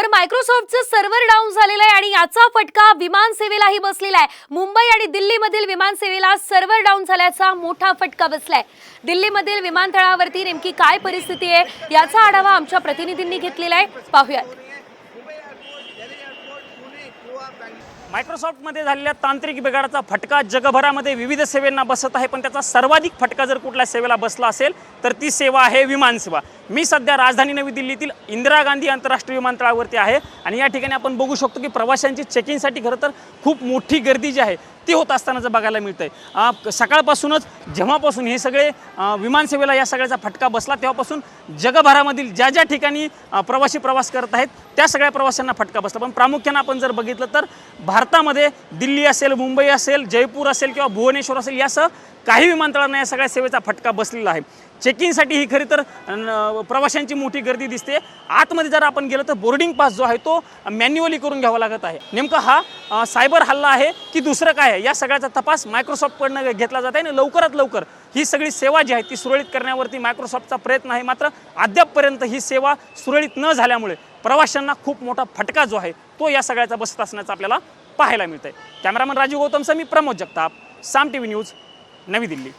तर मायक्रोसॉफ्टचं server down झालेलं आहे आणि याचा फटका विमान सेवेलाही बसलेला आहे. मुंबई आणि दिल्लीमधील विमान सेवेला सर्व्हर डाऊन झाल्याचा मोठा फटका बसलाय. दिल्लीमधील विमानतळावरती नेमकी काय परिस्थिती आहे याचा आढावा आमच्या प्रतिनिधींनी घेतलेला आहे. पाहूयात. मायक्रोसॉफ्टमध्ये झालेल्या तांत्रिक बिघाडाचा फटका जगभरामध्ये विविध सेवेंना बसत आहे पण त्याचा सर्वाधिक फटका जर कुठल्या सेवेला बसला असेल तर ती सेवा आहे विमान सेवा. मी सध्या राजधानी नवी दिल्लीतील इंदिरा गांधी आंतरराष्ट्रीय विमानतळावरती आहे आणि या ठिकाणी आपण बघू शकतो की प्रवाशांची चेकिंगसाठी खरं तर खूप मोठी गर्दी जी आहे ती होत असतानाचं बघायला मिळतं आहे सकाळपासूनच जेव्हापासून हे सगळे विमानसेवेला या सगळ्याचा फटका बसला तेव्हापासून जगभरामधील ज्या ज्या ठिकाणी प्रवासी प्रवास करत आहेत त्या सगळ्या प्रवाशांना फटका बसला. पण प्रामुख्यानं आपण जर बघितलं तर भारतामध्ये दिल्ली असेल मुंबई असेल जयपूर असेल किंवा भुवनेश्वर असेल यासह काही विमानतळांना या सगळ्या सेवेचा फटका बसलेला आहे. चेक इनसाठी ही खरी तर प्रवाशांची मोठी गर्दी दिसते. आतमध्ये जर आपण गेलं तर बोर्डिंग पास जो आहे तो मॅन्युअली करून घ्यावा लागत आहे. नेमका हा सायबर हल्ला आहे की दुसरं काय आहे? या सगळ्याचा तपास मायक्रोसॉफ्टकडनं घेतला जात आहे आणि लवकरात लवकर ही सगळी सेवा जी आहे ती सुरळीत करण्यावरती मायक्रोसॉफ्टचा प्रयत्न आहे. मात्र अद्यापपर्यंत ही सेवा सुरळीत न झाल्यामुळे प्रवाशांना खूप मोठा फटका जो आहे तो या सगळ्याचा बसत असण्याचा आपल्याला पाहायला मिळत आहे कॅमेरामन राजीव गौतमचा मी Pramod Jagtap Saam T V news नवी दिल्ली.